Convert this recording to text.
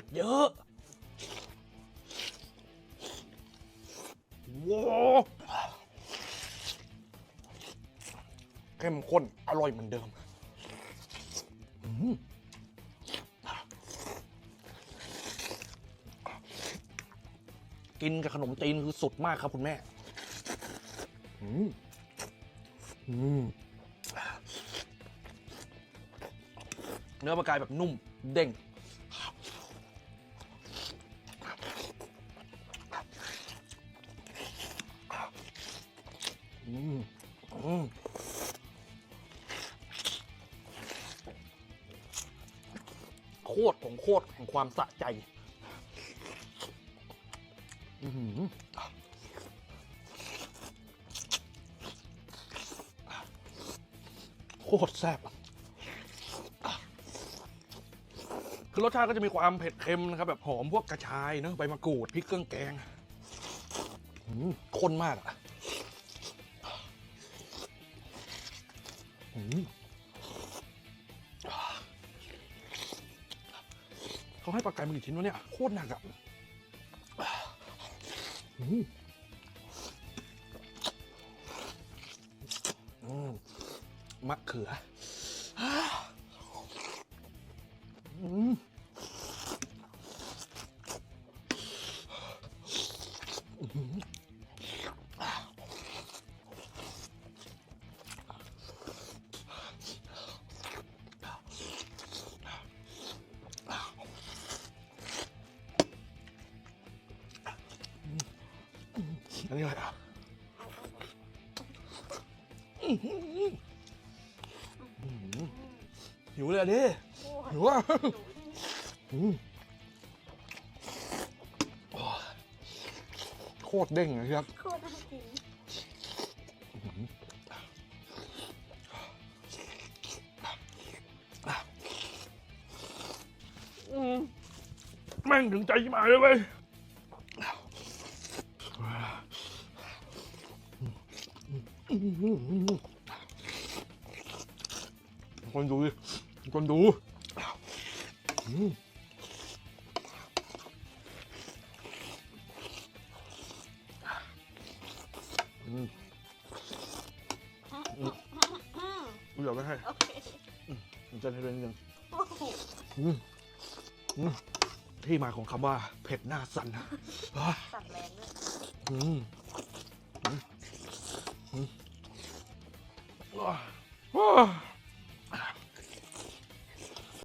ตรเยอะว้าเข้มข้น อร่อยเหมือนเดิมอืมกินกับขนมจีนคือสุดมากครับคุณแม่อืมอืมเนื้อปลากายแบบนุ่ม เด้ง อืมอืมโคตรของโคตรของความสะใจ อืโคตรแซ่บคือรสชาติก็จะมีความเผ็ดเค็มนะครับ แบบหอมพวกกระชายเนอะใบมะกรูดพริกเครื่องแกงข้นมากอะ เขาให้ปลาไก่มากี่ชิ้นวะเนี่ยโคตรหนักอะมอืมมะเขืออืม นนี้อะไรอะหิวเลยอะดิหิวอะโคตรเด้งเลยครับโคตรน่ากินอืมแม่งถึงใจชิบหาเลยเว้ย คนดูดิคนดูอืมอือืมเดี๋ยวไม่ให้จะให้เรื่องนึงที่มาของคำว่าเผ็ดหน้าสันสันแรงด้วย อื